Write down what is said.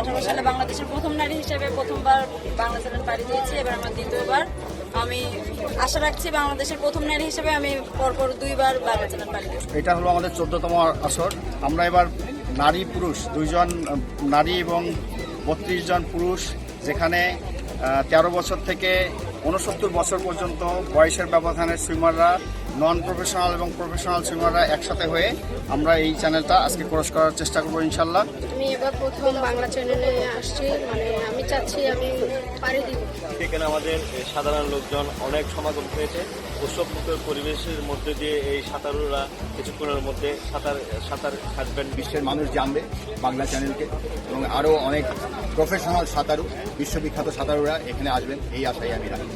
আঠারো সালে বাংলাদেশের প্রথম নারী হিসেবে প্রথমবার বাংলাদেশের পাড়ি দিয়েছি, এবার আমার দ্বিতীয়বার। আমি আশা রাখছি বাংলাদেশের প্রথম নারী হিসেবে আমি পরপর দুইবার বাংলাদেশের পাড়ি এটা হলো আমাদের চোদ্দতম আসর। আমরা এবার নারী পুরুষ, দুইজন, নারী এবং বত্রিশ জন পুরুষ, যেখানে তেরো বছর থেকে ঊনসত্তর বছর পর্যন্ত বয়সের ব্যবধানে সুইমাররা নন প্রফেশনাল এবং প্রফেশনাল সুইমাররা একসাথে হয়ে আমরা এই চ্যানেলটা আজকে ক্রস করার চেষ্টা করব ইনশাল্লাহ আমি এবার প্রথম বাংলা চ্যানেলে আসছি মানে আমি চাচ্ছি আমি পাড়ি দিব। এখানে আমাদের সাধারণ লোকজন অনেক সমাগম হয়েছে। উৎসবমুখর পরিবেশের মধ্যে দিয়ে এই সাঁতারুরা কিছুক্ষণের মধ্যে সাঁতার সাঁতার কাটবেন। বিশ্বের মানুষ জানবে বাংলা চ্যানেলকে এবং আরও অনেক প্রফেশনাল সাঁতারু বিশ্ববিখ্যাত সাঁতারুরা এখানে আসবেন এই আশাই আমি রাখি।